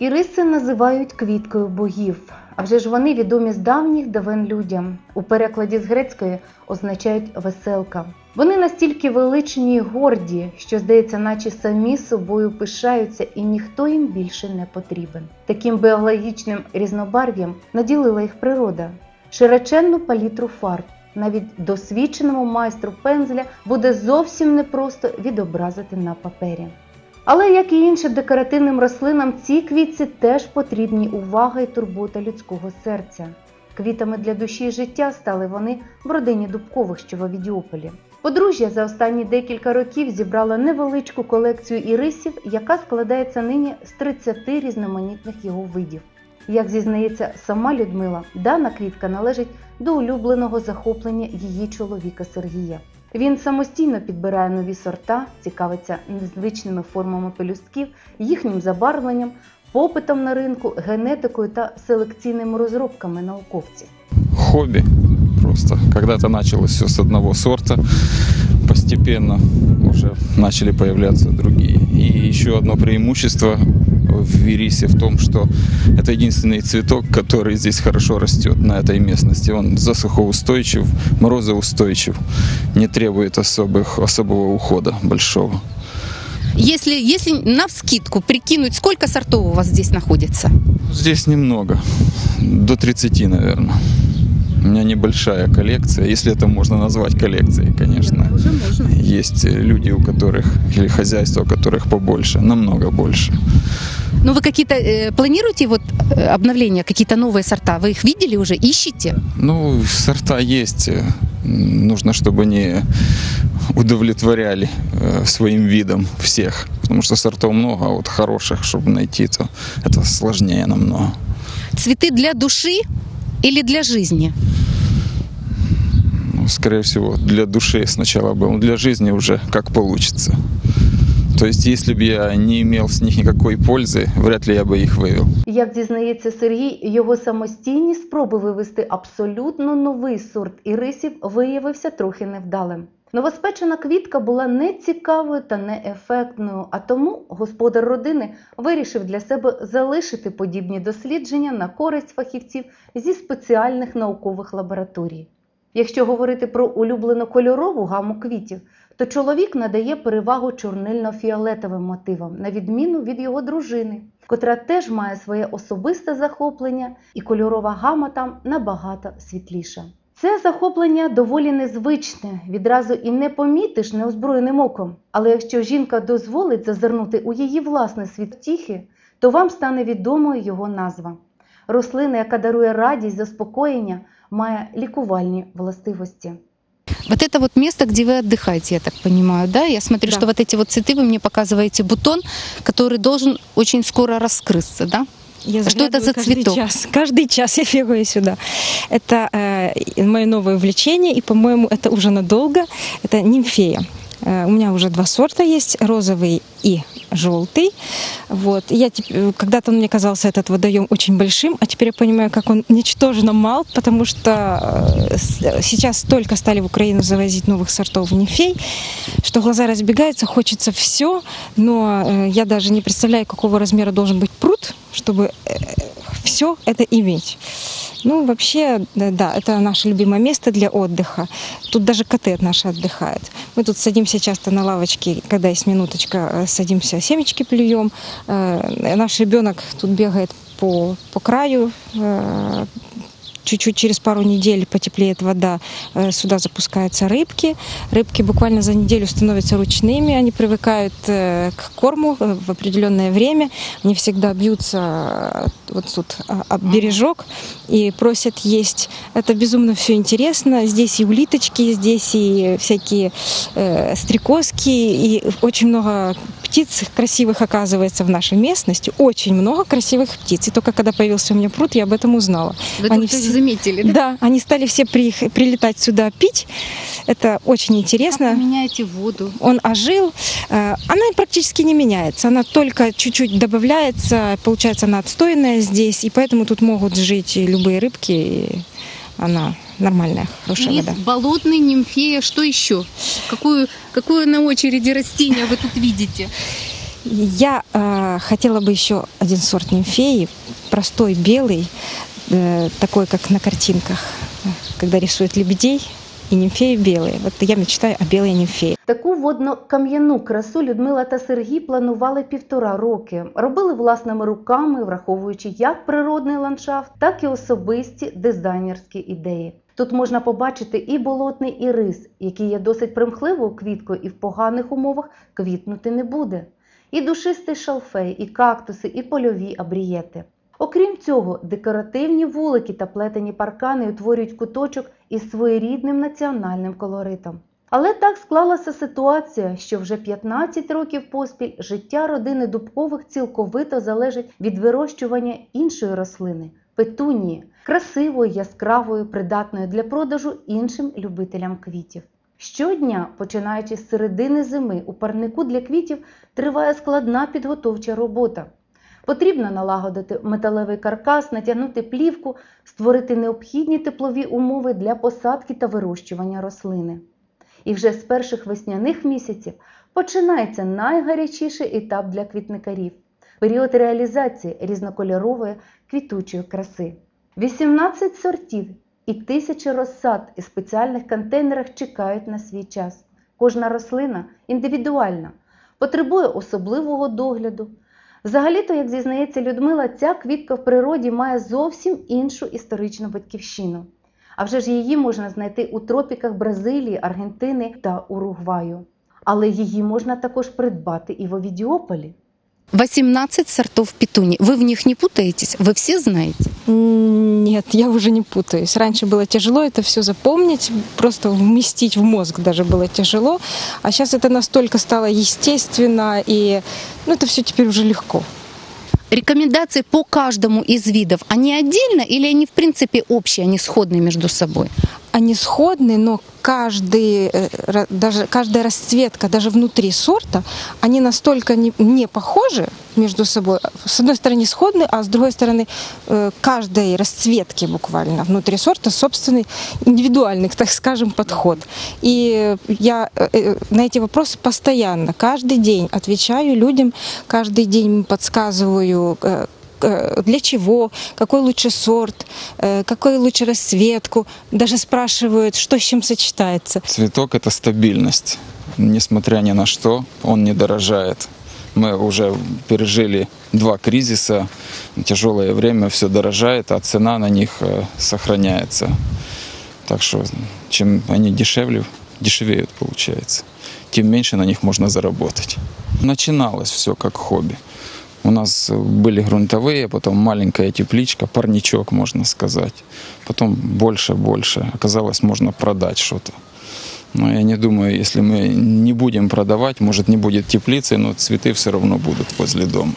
Іриси називають квіткою богів, а вже ж вони відомі з давніх давен людям. У перекладі з грецької означають веселка. Вони настільки величні й горді, що здається, наче самі собою пишаються, і ніхто їм більше не потрібен. Таким біологічним різнобарв'ям наділила їх природа, широченну палітру фарб. Навіть досвідченому майстру пензля буде зовсім непросто відобразити на папері. Але, як і іншим декоративним рослинам, цій квітці теж потрібні увага і турбота людського серця. Квітами для душі і життя стали вони в родині Дубкових, що в Авідіополі. Подружжя за останні декілька років зібрало невеличку колекцію ірисів, яка складається нині з 30 різноманітних його видів. Як зізнається сама Людмила, дана квітка належить до улюбленого захоплення її чоловіка Сергія. Він самостійно підбирає нові сорта, цікавиться незвичними формами пелюстків, їхнім забарвленням, попитом на ринку, генетикою та селекційними розробками науковців. хобби просто. Когда-то началось все с одного сорта, постепенно уже начали появляться другие. И еще одно преимущество в ирисе в том, что это единственный цветок, который здесь хорошо растет на этой местности. Он засухоустойчив, морозоустойчив, не требует особых, особого ухода большого. Если, если на вскидку прикинуть, сколько сортов у вас здесь находится? Здесь немного, до 30, наверное. У меня небольшая коллекция, если это можно назвать коллекцией, конечно. Уже можно. Есть люди, у которых, или хозяйства, у которых побольше, намного больше. Ну вы какие-то э, планируете вот э, обновления, какие-то новые сорта? Вы их видели уже? Ищете? Ну, сорта есть. э, Нужно, чтобы они удовлетворяли э, своим видом всех. Потому что сортов много, а вот хороших, чтобы найти, то это сложнее намного. Цветы для души или для жизни? Ну, скорее всего, для души сначала был, для жизни уже как получится. То есть, если бы я не имел с них никакой пользы, вряд ли я бы их вывел. Як зізнається Сергій, його самостійні спроби вивести абсолютно новий сорт ірисів виявився трохи невдалим. Новоспечена квітка була не цікавою та не ефектною, а тому господар родини вирішив для себе залишити подібні дослідження на користь фахівців зі спеціальних наукових лабораторій. Якщо говорити про улюблену кольорову гаму квітів, то чоловік надає перевагу чорнильно-фіолетовим мотивам, на відміну від його дружини, котра теж має своє особисте захоплення, і кольорова гама там набагато світліша. Це захоплення доволі незвичне, відразу і не помітиш неозброєним оком. Але якщо жінка дозволить зазирнути у її власний світ втіхи, то вам стане відомою його назва. Рослина, яка дарує радість, заспокоєння, має лікувальні властивості. Вот это вот место, где вы отдыхаете, я так понимаю, да? Я смотрю, Да. что вот эти вот цветы вы мне показываете бутон, который должен очень скоро раскрыться, да? Я А что это заглядываю за каждый цветок? Час. Каждый час я бегаю сюда. Это э, мое новое увлечение, и, по-моему, это уже надолго. Это нимфея. Э, у меня уже два сорта есть, розовый и желтый. Вот. Я, э, когда-то мне казался, этот водоем, очень большим, а теперь я понимаю, как он ничтожно мал, потому что э, сейчас столько стали в Украину завозить новых сортов нимфей, что глаза разбегаются, хочется все, но э, я даже не представляю, какого размера должен быть пруд, чтобы все это иметь. Ну, вообще, да, это наше любимое место для отдыха. Тут даже коты наши отдыхают. Мы тут садимся часто на лавочке, когда есть минуточка, э, садимся, семечки плюем. Э, Наш ребенок тут бегает по, по краю, э, чуть-чуть через пару недель потеплеет вода, сюда запускаются рыбки. Рыбки буквально за неделю становятся ручными, они привыкают к корму в определенное время. Они всегда бьются вот тут а, бережок и просят есть. Это безумно все интересно. Здесь и улиточки, здесь и всякие э, стрекозки, и очень много птиц красивых оказывается в нашей местности. Очень много красивых птиц. И только когда появился у меня пруд, я об этом узнала. Вы Они все- заметили, да? Да, они стали все приех- прилетать сюда пить. Это очень интересно. вы меняете воду? Он ожил. Э, Она практически не меняется. Она только чуть-чуть добавляется. Получается, она отстойная здесь. И поэтому тут могут жить любые рыбки. И она нормальная, хорошая Ирис, вода. болотный, нимфея, что еще? Какую, какое на очереди растение вы тут видите? Я э, хотела бы еще один сорт нимфеи, простой белый, э, такой, как на картинках, когда рисуют лебедей, и нимфеи белые. Вот я мечтаю о белой нимфее. Таку водно-кам'яну красу Людмила та Сергій планували півтора роки. Робили власними руками, враховуючи як природний ландшафт, так і особисті дизайнерські ідеї. Тут можна побачити і болотний ірис, який є досить примхливою квіткою і в поганих умовах квітнути не буде. І душистий шалфей, і кактуси, і польові абрієти. Окрім цього, декоративні вулики та плетені паркани утворюють куточок із своєрідним національним колоритом. Але так склалася ситуація, що вже 15 років поспіль життя родини Дубкових цілковито залежить від вирощування іншої рослини петунії, красивої, яскравої, придатної для продажу іншим любителям квітів. Щодня, починаючи з середини зими, у парнику для квітів триває складна підготовча робота. Потрібно налагодити металевий каркас, натягнути плівку, створити необхідні теплові умови для посадки та вирощування рослини. І вже з перших весняних місяців починається найгарячіший етап для квітникарів період реалізації різнокольорової квітучої краси. 18 сортів і тисячі розсад і спеціальних контейнерах чекають на свій час. Кожна рослина індивідуальна, потребує особливого догляду. Взагалі-то, як зізнається Людмила, ця квітка в природі має зовсім іншу історичну батьківщину. А вже ж її можна знайти у тропіках Бразилії, Аргентини та Уругваю. Але її можна також придбати і в Овідіополі. 18 сортов петуний. Вы в них не путаетесь? Вы все знаете? Нет, я уже не путаюсь. Раньше было тяжело это все запомнить, просто вместить в мозг даже было тяжело. А сейчас это настолько стало естественно, и ну, это все теперь уже легко. Рекомендации по каждому из видов, они отдельно или они в принципе общие, они сходны между собой? Они сходны, но каждый, э, даже, каждая расцветка, даже внутри сорта, они настолько не, не похожи между собой. С одной стороны сходны, а с другой стороны э, каждой расцветки буквально внутри сорта собственный индивидуальный, так скажем, подход. И я э, на эти вопросы постоянно, каждый день отвечаю людям, каждый день подсказываю, для чего, какой лучше сорт, э, какой лучше расцветку. Даже спрашивают, что с чем сочетается. Цветок – это стабильность. Несмотря ни на что, он не дорожает. Мы уже пережили два кризиса, тяжелое время, все дорожает, а цена на них э, сохраняется. Так что чем они дешевле, дешевеют, получается, тем меньше на них можно заработать. Начиналось все как хобби. У нас были грунтовые, потом маленькая тепличка, парничок, можно сказать. Потом больше, больше. Оказалось, можно продать что-то. Но я не думаю, если мы не будем продавать, может не будет теплицы, но цветы все равно будут возле дома.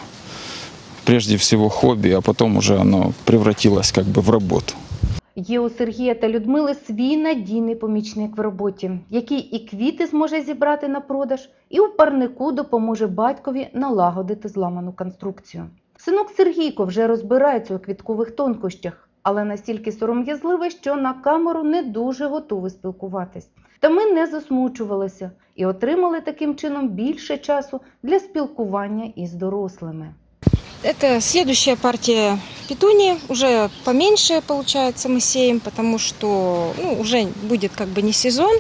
Прежде всего хобби, а потом уже оно превратилось как бы в работу. Є у Сергія та Людмили свій надійний помічник в роботі, який і квіти зможе зібрати на продаж, і у парнику допоможе батькові налагодити зламану конструкцію. Синок Сергійко вже розбирається у квіткових тонкощах, але настільки сором'язливий, що на камеру не дуже готовий спілкуватись. Та ми не засмучувалися і отримали таким чином більше часу для спілкування із дорослими. Это следующая партия петунии, уже поменьше получается мы сеем, потому что ну, уже будет как бы не сезон,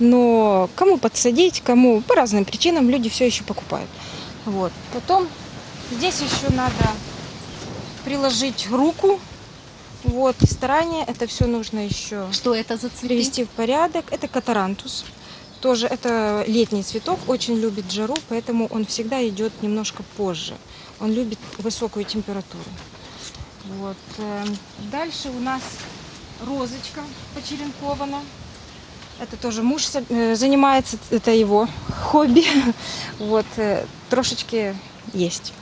но кому подсадить, кому по разным причинам люди все еще покупают. Вот. Потом здесь еще надо приложить руку, вот, и старание, это все нужно еще Что это за цветы? привести в порядок. Это катарантус. Тоже это летний цветок, очень любит жару, поэтому он всегда идет немножко позже. Он любит высокую температуру. Вот. эм, Дальше у нас розочка почеренкована. Это тоже муж э, занимается, это его хобби. Вот, э, трошечки есть.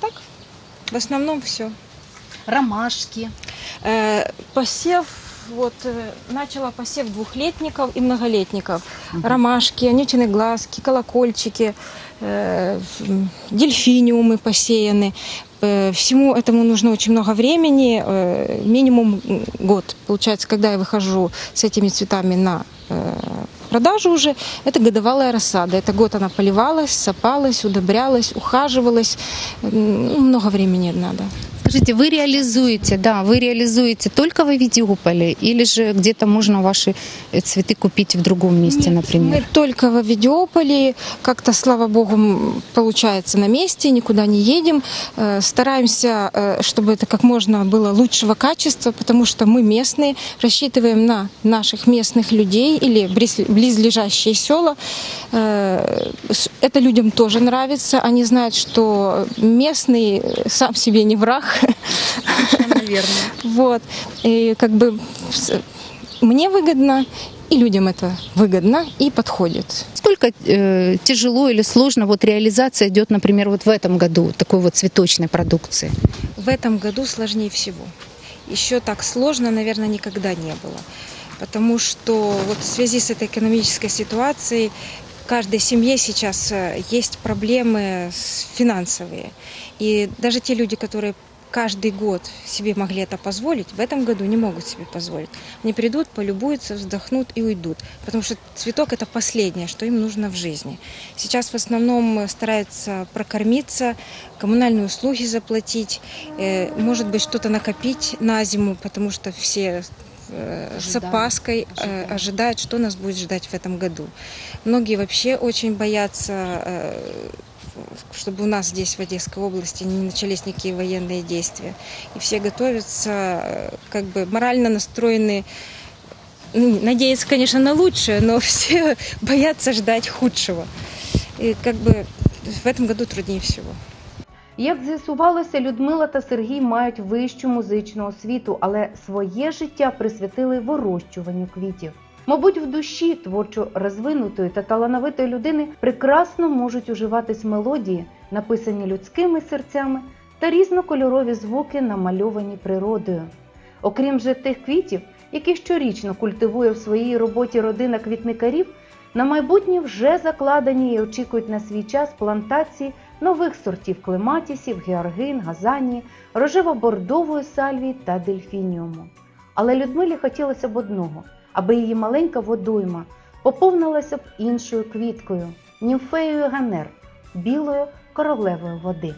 Так, в основном все. Ромашки. Э, посев, вот, начала посев двухлетников и многолетников. Ромашки, анютины глазки, колокольчики, дельфиниумы посеяны. Э, всему этому нужно очень много времени, э, минимум год. Получается, когда я выхожу с этими цветами на э, продажу уже, это годовалая рассада. Это год она поливалась, сапалась, удобрялась, ухаживалась. Ну, Много времени надо. Скажите, вы реализуете, да, вы реализуете только в Авидиополе или же где-то можно ваши э, цветы купить в другом месте, Мы например? только в Авидиополе, как-то, слава богу, получается на месте, никуда не едем. Э, Стараемся, э, чтобы это как можно было лучшего качества, потому что мы местные, рассчитываем на наших местных людей или близ- близлежащие села. Это людям тоже нравится. Они знают, что местный сам себе не враг. Наверное. Вот. И как бы мне выгодно, и людям это выгодно и подходит. Сколько э, тяжело или сложно вот реализация идет, например, вот в этом году такой вот цветочной продукции? В этом году сложнее всего. Еще так сложно, наверное, никогда не было. Потому что вот в связи с этой экономической ситуацией в каждой семье сейчас э, есть проблемы финансовые. И даже те люди, которые каждый год себе могли это позволить, в этом году не могут себе позволить. Они придут, полюбуются, вздохнут и уйдут. Потому что цветок это последнее, что им нужно в жизни. Сейчас в основном э, стараются прокормиться, коммунальные услуги заплатить, э, может быть, что-то накопить на зиму, потому что все э, с опаской ожидают. ожидают, что нас будет ждать в этом году. Многие вообще очень боятся, чтобы у нас здесь, в Одесской области, не начались никакие военные действия. И все готовятся, э, как бы морально настроены, ну, надеяться, конечно, на лучшее, но все боятся ждать худшего. И как бы в этом году труднее всего. Як з'ясувалося, Людмила та Сергій мають вищу музичну освіту, але своє життя присвятили вирощуванню квітів. Мабуть, в душі творчо розвинутої та талановитої людини прекрасно можуть уживатись мелодії, написані людськими серцями, та різнокольорові звуки, намальовані природою. Окрім же тих квітів, які щорічно культивує в своїй роботі родина квітникарів, на майбутнє вже закладені і очікують на свій час плантації нових сортів клематісів, георгин, газанії, рожево-бордової сальвії та дельфініуму. Але Людмилі хотілося б одного, аби її маленька водойма поповнилася б іншою квіткою німфеєю Ганер, білою королевою води.